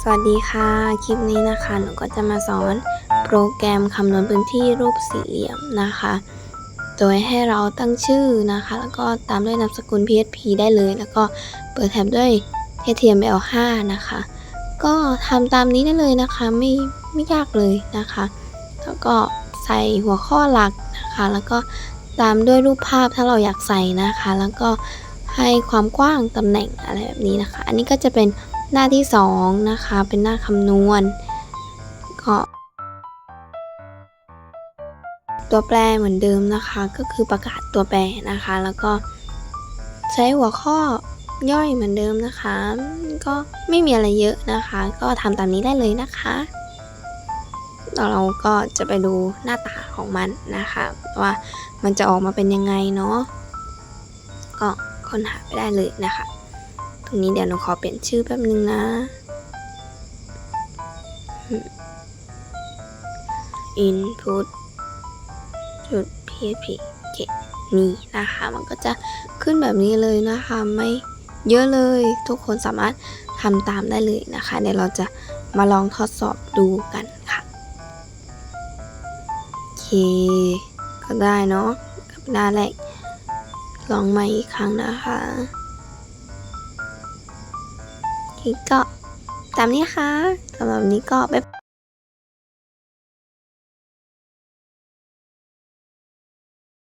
สวัสดีค่ะ คลิปนี้นะคะ หนูก็จะมาสอนโปรแกรมคำนวณพื้นที่รูปสี่เหลี่ยมนะคะ โดยให้เราตั้งชื่อนะคะ แล้วก็ตามด้วยนามสกุล PHP ได้เลย แล้วก็เปิดแท็บด้วย HTML5 นะคะ ก็ทำตามนี้ได้เลยนะคะไม่ไม่ยากเลยนะคะ แล้วก็ใส่หัวข้อหลักนะคะ แล้วก็ตามด้วยรูปภาพถ้าเราอยากใส่นะคะ แล้วก็ให้ความกว้างตำแหน่งอะไรแบบนี้นะคะ อันนี้ก็จะเป็น หน้าที่2นะคะเป็นหน้าคำนวณก็ตัวแปรเหมือนเดิมนะคะ ก็คือประกาศตัวแปรนะคะ แล้วก็ใช้หัวข้อย่อยเหมือนเดิมนะคะ ก็ไม่มีอะไรเยอะนะคะ ก็ทำตามนี้ได้เลยนะคะแล้วเราก็จะไปดูหน้าตาของมันนะคะ ว่ามันจะออกมาเป็นยังไงเนาะก็ค้นหาไปได้เลยนะคะ ตรงนี้เดี๋ยวหนูขอเปลี่ยนชื่อแป๊บนึงนะ input จุด php โอเคนี่นะคะ มันก็จะขึ้นแบบนี้เลยนะคะ ไม่เยอะเลยทุกคนสามารถทำตามได้เลยนะคะ เดี๋ยวเราจะมาลองทดสอบดูกันค่ะโอเค ก็ได้เนาะกับหน้าแรกลองใหม่อีกครั้งนะคะ ก็ตามนี้ค่ะสำหรับวันนี้ก็บ๊ายบาย